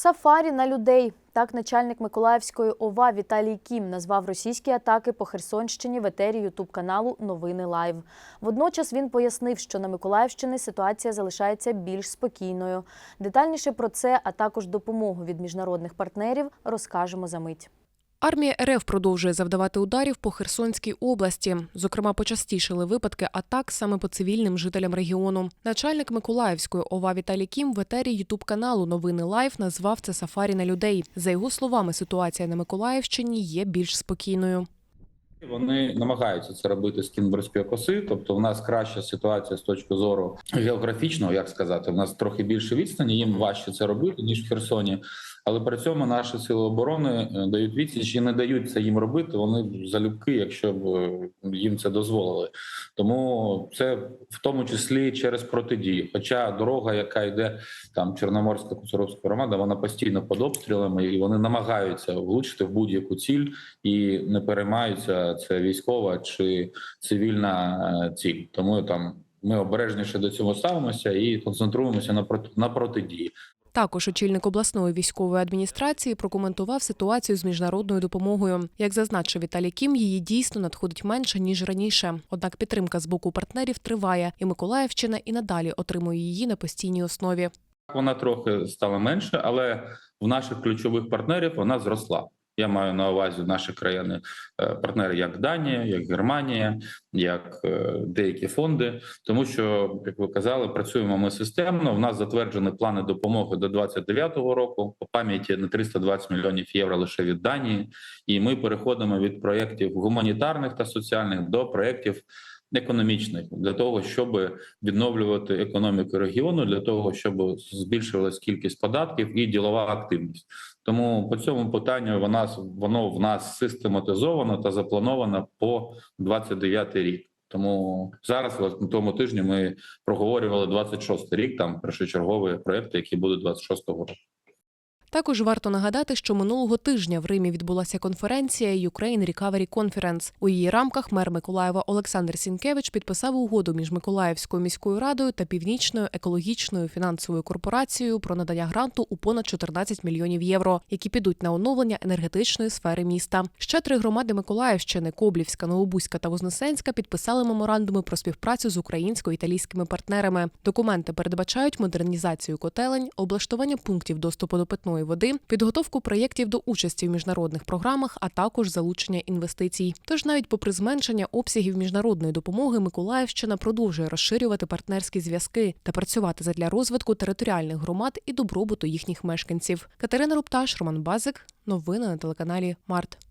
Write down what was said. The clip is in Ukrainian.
Сафарі на людей. Так начальник Миколаївської ОВА Віталій Кім назвав російські атаки по Херсонщині в етері Ютуб каналу Новини Лайв. Водночас він пояснив, що на Миколаївщині ситуація залишається більш спокійною. Детальніше про це, а також допомогу від міжнародних партнерів, розкажемо за мить. Армія РФ продовжує завдавати ударів по Херсонській області. Зокрема, почастішили випадки атак саме по цивільним жителям регіону. Начальник Миколаївської ОВА Віталій Кім в етері Ютуб каналу Новини Лайф назвав це сафарі на людей. За його словами, ситуація на Миколаївщині є більш спокійною. Вони намагаються це робити з кінбурзької коси. Тобто, в нас краща ситуація з точки зору географічного, як сказати, в нас трохи більше відстані. Їм важче це робити ніж в Херсоні. Але при цьому наші сили оборони е, дають відсіч і не дають це їм робити. Вони залюбки, якщо б е, їм це дозволили. Тому це в тому числі через протидію. Хоча дорога, яка йде там Чорноморська Куцуровська громада, вона постійно під обстрілами, і вони намагаються влучити в будь-яку ціль і не переймаються це військова чи цивільна е, ціль. Тому там ми обережніше до цього ставимося і концентруємося на на протидії. Також очільник обласної військової адміністрації прокоментував ситуацію з міжнародною допомогою. Як зазначив Віталій Кім, її дійсно надходить менше ніж раніше. Однак підтримка з боку партнерів триває, і Миколаївщина і надалі отримує її на постійній основі. Вона трохи стала менше, але в наших ключових партнерів вона зросла. Я маю на увазі наші країни е, як Данія, як Германія, як е, деякі фонди, тому що, як ви казали, працюємо ми системно. В нас затверджені плани допомоги до 29-го року. По пам'яті на 320 мільйонів євро лише від Данії, і ми переходимо від проєктів гуманітарних та соціальних до проєктів економічних для того, щоб відновлювати економіку регіону, для того, щоб збільшувалась кількість податків і ділова активність. Тому по цьому питанню вона воно в нас систематизовано та заплановано по 29 рік. Тому зараз на тому тижні ми проговорювали 26 рік. Там першочергові проекти, які будуть 26-го року. Також варто нагадати, що минулого тижня в Римі відбулася конференція Ukraine Recovery Conference. У її рамках мер Миколаєва Олександр Сінкевич підписав угоду між Миколаївською міською радою та північною екологічною фінансовою корпорацією про надання гранту у понад 14 мільйонів євро, які підуть на оновлення енергетичної сфери міста. Ще три громади Миколаївщини Коблівська, Новобузька та Вознесенська підписали меморандуми про співпрацю з українсько-італійськими партнерами. Документи передбачають модернізацію котелень, облаштування пунктів доступу до питної води, підготовку проєктів до участі в міжнародних програмах, а також залучення інвестицій. Тож навіть попри зменшення обсягів міжнародної допомоги, Миколаївщина продовжує розширювати партнерські зв'язки та працювати задля розвитку територіальних громад і добробуту їхніх мешканців. Катерина Рупташ, Роман Базик. Новини на телеканалі Март.